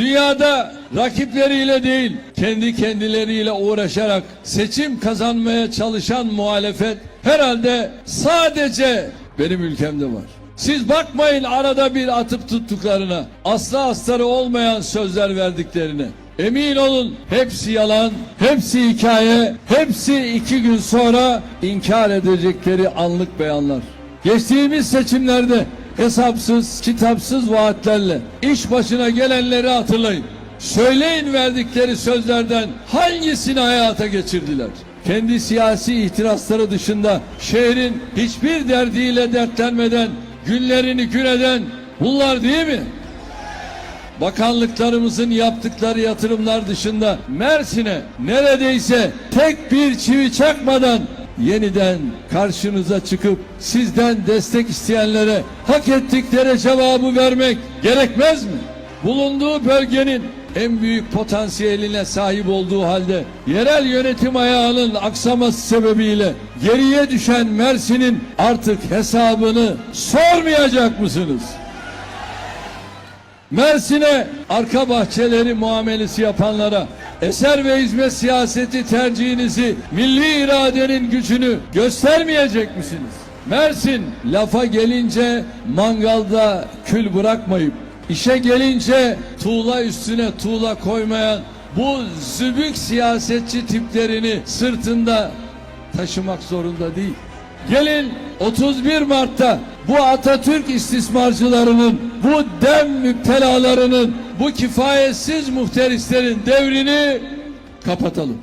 Dünyada rakipleriyle değil, kendi kendileriyle uğraşarak seçim kazanmaya çalışan muhalefet herhalde sadece benim ülkemde var. Siz bakmayın arada bir atıp tuttuklarına, asla astarı olmayan sözler verdiklerine. Emin olun hepsi yalan, hepsi hikaye, hepsi iki gün sonra inkar edecekleri anlık beyanlar. Geçtiğimiz seçimlerde hesapsız, kitapsız vaatlerle iş başına gelenleri hatırlayın. Söyleyin verdikleri sözlerden hangisini hayata geçirdiler? Kendi siyasi ihtirasları dışında şehrin hiçbir derdiyle dertlenmeden günlerini gün eden bunlar değil mi? Bakanlıklarımızın yaptıkları yatırımlar dışında Mersin'e neredeyse tek bir çivi çakmadan yeniden karşınıza çıkıp sizden destek isteyenlere hak ettikleri cevabı vermek gerekmez mi? Bulunduğu bölgenin en büyük potansiyeline sahip olduğu halde yerel yönetim ayağının aksaması sebebiyle geriye düşen Mersin'in artık hesabını sormayacak mısınız? Mersin'e arka bahçeleri muamelesi yapanlara eser ve hizmet siyaseti tercihinizi milli iradenin gücünü göstermeyecek misiniz? Mersin lafa gelince mangalda kül bırakmayıp işe gelince tuğla üstüne tuğla koymayan bu zübük siyasetçi tiplerini sırtında taşımak zorunda değil. Gelin 31 Mart'ta bu Atatürk istismarcılarının, bu dem müptelalarının, bu kifayetsiz muhterislerin devrini kapatalım.